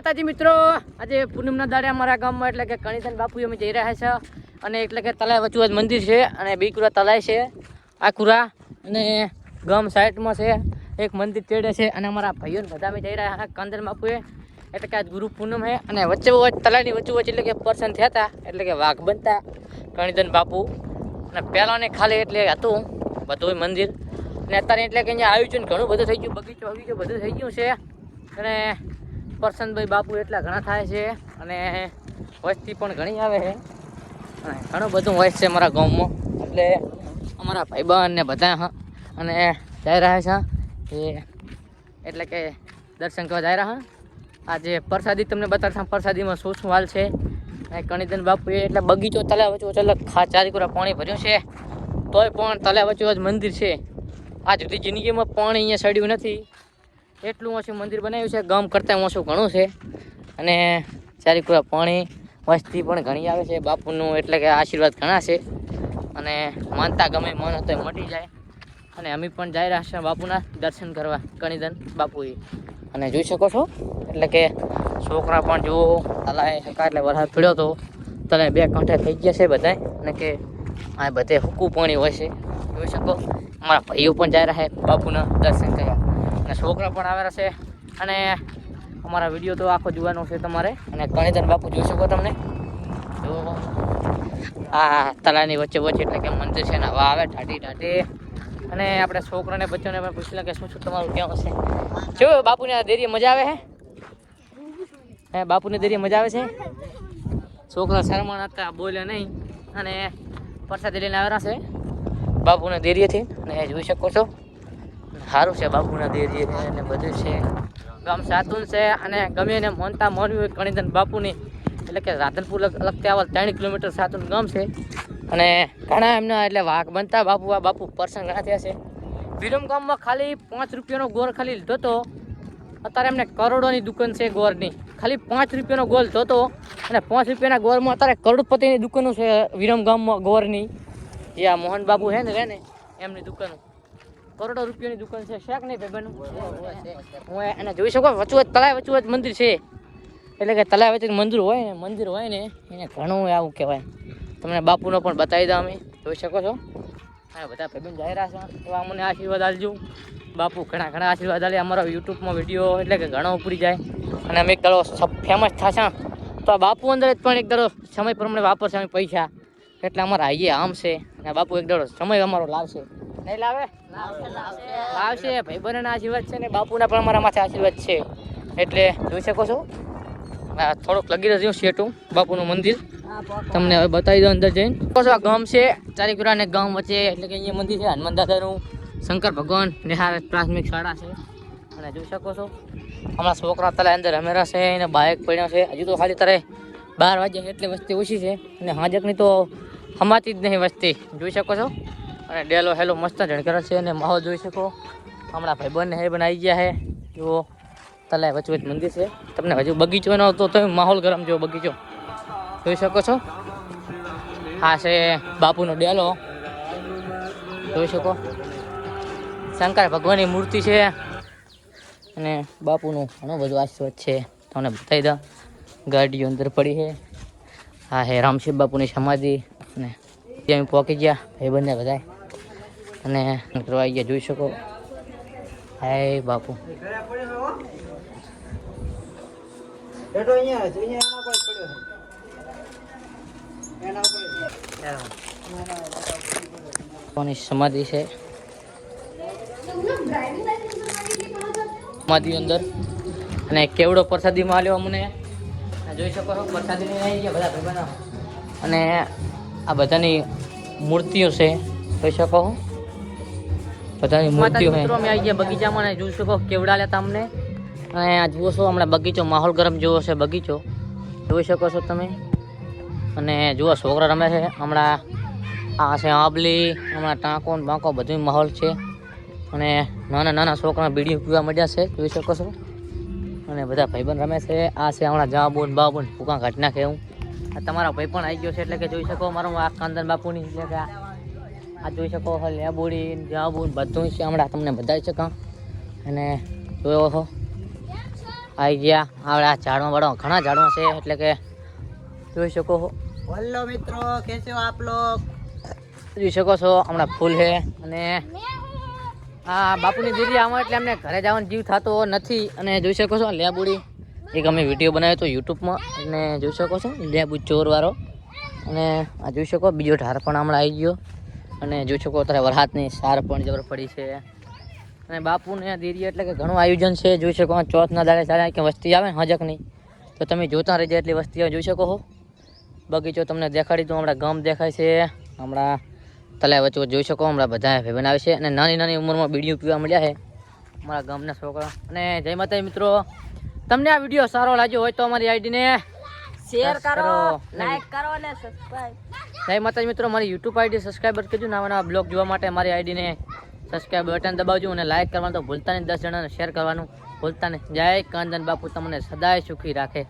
માતાજી મિત્રો, આજે પૂનમના દાડે અમારા ગામમાં એટલે કે કણીધન બાપુ અમે જઈ રહ્યા છે અને એટલે કે તલાય વચુ જ મંદિર છે અને બીકુરા તલાય છે. આકુરા અને ગામ સાઈડમાં છે, એક મંદિર તેડે છે અને અમારા ભાઈઓ બધા અમે જઈ રહ્યા હતા કાંદન બાપુએ. એટલે કે આજ ગુરુ પૂનમ છે અને વચ્ચે વચ્ચે તલાયની વચ્ચે વચ્ચે એટલે કે પર્સન થયા હતા, એટલે કે વાઘ બનતા કણીધન બાપુ. અને પહેલાંને ખાલી એટલે હતું બધું મંદિર. અને અત્યારે એટલે કે અહીંયા ને ઘણું બધું થઈ ગયું, બગીચો બગીચો બધું થઈ ગયું છે. અને પ્રસન્નભાઈ બાપુ એટલા ઘણા થાય છે અને વસ્તી પણ ઘણી આવે છે. અને ઘણું બધું હોય છે અમારા ગામમાં. એટલે અમારા ભાઈબંધ ને બધા અને જઈ રહ્યા છે એ એટલે કે દર્શન કરવા જઈ રહ્યા આજે પ્રસાદી તમને બતાવતા, પ્રસાદીમાં શું શું હાલ છે? અને કણીધન બાપુએ એટલે બગીચો, તળાવ વચ્ચે એટલે ચારી કોરા પાણી ભર્યું છે. તોય પણ તળાવ વચ્ચે મંદિર છે. આજ સુધી જિંદગીમાં પાણી અહીંયા સડ્યું નથી. એટલું ઓછું મંદિર બનાવ્યું છે. ગામ કરતાં ઓછું ઘણું છે. અને ચારી કોરા પાણી વસ્તી પણ ઘણી આવે છે. બાપુનું એટલે કે આશીર્વાદ ઘણા છે. અને માનતા ગમે, મન હતો મટી જાય. અને અમે પણ જઈ રહ્યા છીએ બાપુના દર્શન કરવા કણીધન બાપુએ. અને જોઈ શકો છો? એટલે કે છોકરા પણ જુઓ તલાએ હકા એટલે વરસાદ પડ્યો તો તને બે કાંઠે થઈ ગયા છે બધાય. અને કે આ બધે હુકું પાણી હોય છે. જોઈ શકો? અમારા ભાઈઓ પણ જઈ રહ્યા છે બાપુના દર્શન કરવા. અને છોકરા પણ આવેલા છે. અને અમારા વીડિયો તો આખો જોવાનો છે તમારે. અને કણીધન બાપુ જોઈ શકો તમને. જો આ તલાની વચ્ચે વચ્ચે એટલે કે મંદિર છે ને હવા આવે ઠાટી ઢાટી અને આપણે છોકરાને બચ્ચોને પણ પૂછી લે કે શું શું તમારું? કેવું છે? જો, બાપુને આ દેરીએ મજા આવે હે? હે, બાપુને દેરીએ મજા આવે છે? છોકરા શરમાણ હતા બોલે નહીં. અને પરસાદી લઈને આવેલા છે બાપુને દેરીએથી. અને જોઈ શકો છો. સારું છે, બાપુના દેરીએ અને બધું છે. ગામ સાતુન છે અને ગમે એને મોનતા મોનવી હોય કણીધન બાપુની, એટલે કે રાધનપુર લગ- લગતી આવા ત્રણ કિલોમીટર સાતુન ગામ છે. અને ઘણા એમના એટલે વાઘ બનતા બાપુ, આ બાપુ પર્સન ઘણા થયા છે. વિરમ ગામમાં ખાલી પાંચ રૂપિયાનો ગોળ ખાલી લીધો હતો. અત્યારે એમને કરોડોની દુકાન છે ગોળની. ખાલી પાંચ રૂપિયાનો ગોળ જોતો અને પાંચ રૂપિયાના ગોળમાં અત્યારે કરોડપતિની દુકાનો છે વિરમ ગામમાં ગોળની. જે આ મોહન બાબુ છે ને રહે ને, એમની દુકાનો. કરોડો રૂપિયાની દુકાન છે, શાક નહીં ભાઈ હું એને જોઈ શકો વચુવચ તળાવ વચુવચ મંદિર છે. એટલે કે તળાવ વચ્ચે મંદિર હોય ને, મંદિર હોય ને, એને ઘણું આવું કહેવાય. તમને બાપુનો પણ બતાવી દઉં અમે. જોઈ શકો છો. અને બધા ભાઈબંધ જઈ રહ્યા છે એવા અમને આશીર્વાદ આલજો બાપુ ઘણા ઘણા આશીર્વાદ આલે અમારો યુટ્યુબમાં વીડિયો એટલે કે ઘણો ઉપરી જાય. અને અમે એક દાડો ફેમસ થશે. તો બાપુ અંદર જ પણ એક દાડો સમય પ્રમાણે વાપરશે અમે પૈસા. એટલે અમારા આઈએ આમ છે. અને બાપુ એક દાડો સમય અમારો લાવશે. નહીં લાવે? લાવશે ભાઈ બંનેના આશીર્વાદ છે ને બાપુના પણ અમારા માથે આશીર્વાદ છે. એટલે જોઈ શકો છો. થોડુંક લગી રહ્યું શેટું બાપુનું મંદિર. તમને હવે બતાવી દો અંદર જઈને. કહો છો આ ગામ છે ચારીપુરા અને ગામ વચ્ચે એટલે કે અહીંયા મંદિર છે હનુમાન દાદાનું શંકર ભગવાન નિહાર પ્રાથમિક શાળા છે. અને જોઈ શકો છો હમણાં છોકરા તલા અંદર રમેરા છે અને બાઇક પડ્યા છે. હજુ તો ખાલી તારે બાર વાગ્યા એટલે વસ્તી ઓછી છે અને હાજકની તો હમાતી જ નહીં વસ્તી. જોઈ શકો છો. અને ડેલો હેલો મસ્ત ઝણકર છે અને માહોલ જોઈ શકો. હમણાં ભાઈ બંને હે આવી ગયા છે જુઓ, તલાય વચ્ચે વચ્ચે મંદિર છે. તમને હજુ બગીચો ન હતો તો માહોલ ગરમ જો બગીચો. જોઈ શકો છો? હા છે બાપુનો ડેલો. જોઈ શકો? શંકર ભગવાનની મૂર્તિ છે. અને બાપુનું ઘણો બધો આશીર્વાદ છે. તમને બતાવી દઉં. ગાડીઓ અંદર પડી છે. હા હે રામશિવ બાપુની સમાધિ. અને ત્યાં પહોંચી ગયા. એ બંને બધા અને કરવા આવી જોઈ શકો. હાય બાપુ. અહીંયા અહીંયા. કોની સમાધિ છે? સમાધિ અંદર. અને કેવડો પ્રસાદીમાં આલ્યો અમને? જોઈ શકો છો પ્રસાદી આવી ગયા બધા ભાઈબંધો અને આ બધાની મૂર્તિઓ છે. જોઈ શકો છો. બધાની મૂર્તિઓ છે અમે આવી ગયા બગીચામાં ને જોઈ શકો કેવડા તમને. અને આ જુઓ છો હમણાં બગીચો માહોલ ગરમ જોવો છે બગીચો. જોઈ શકો છો તમે. અને જુઓ છોકરા રમે છે હમણાં. આ છે આંબલી હમણાં ટાંકો ને બાંકો બધું માહોલ છે. અને નાના નાના છોકરા બીડી પીવા મળ્યા છે જોઈ શકો છો. અને બધા ભાઈબંધ રમે છે. આ છે હમણાં જાબુન બાબુન ફૂકા ઘટના નાખે હું. આ તમારા ભાઈ પણ આવી ગયો છે એટલે કે જોઈ શકો મારો આ કાંદન બાપુની એટલે કે આ જોઈ શકો છો લેબોડી જાબુન બધું છે હમણાં તમને બતાવી શકા અને જોયો હો આવી ગયા. આપણે આ ઝાડમાં વાળો ઘણા ઝાડો છે એટલે કે જોઈ શકો હો. હલો મિત્રો કેસો આપ લોગ? જોઈ શકો છો હમણાં ફૂલ છે. અને આ બાપુની દીકરી આવે એટલે અમને ઘરે જવાનો જીવ થતો નથી. અને જોઈ શકો છો લેબુડી એક અમે વીડિયો બનાવ્યો હતો યુટ્યુબમાં. અને જોઈ શકો છો લેબુ ચોરવાળો અને આ જોઈ શકો બીજો ઢાર પણ હમણાં આવી ગયો. અને જોઈ શકો અત્યારે વરસાદની સાર પણ જબર પડી છે. અને બાપુને દીદી એટલે કે ઘણું આયોજન છે. જોઈ શકો ચોથના દાડે સાડા કે વસ્તી આવે ને હજકની તો તમે જોતા રહેજો એટલી વસ્તી જોઈ શકો હો. બગીચો તમને દેખાડી દઉં, હમણાં ગામ દેખાય છે. હમણાં તલાવ વચ્ચે જોઈ શકો, હમણાં બધા ભાઈ બનાવે છે. અને નાની નાની ઉંમરમાં બીડીઓ પીવા મળ્યા છે. અમારા ગામના છોકરા. અને જય માતા મિત્રો, તમને આ વીડિયો સારો લાગ્યો હોય તો અમારી આઈડીને શેર કરો લાઈક કરો અને સબસ્ક્રાઇબ જય માતાજી મિત્રો મારી યુટ્યુબ આઈડી સબસ્ક્રાઇબર કરજો નવા નવા બ્લોગ જોવા માટે મારી આઈડીને સબસ્ક્રાઇબ બટન દબાવજો અને લાઈક કરવાનું તો ભૂલતા નહીં દસ જણાને શેર કરવાનું ભૂલતા નહીં. જય કાંદન બાપુ તમને સદાય સુખી રાખે.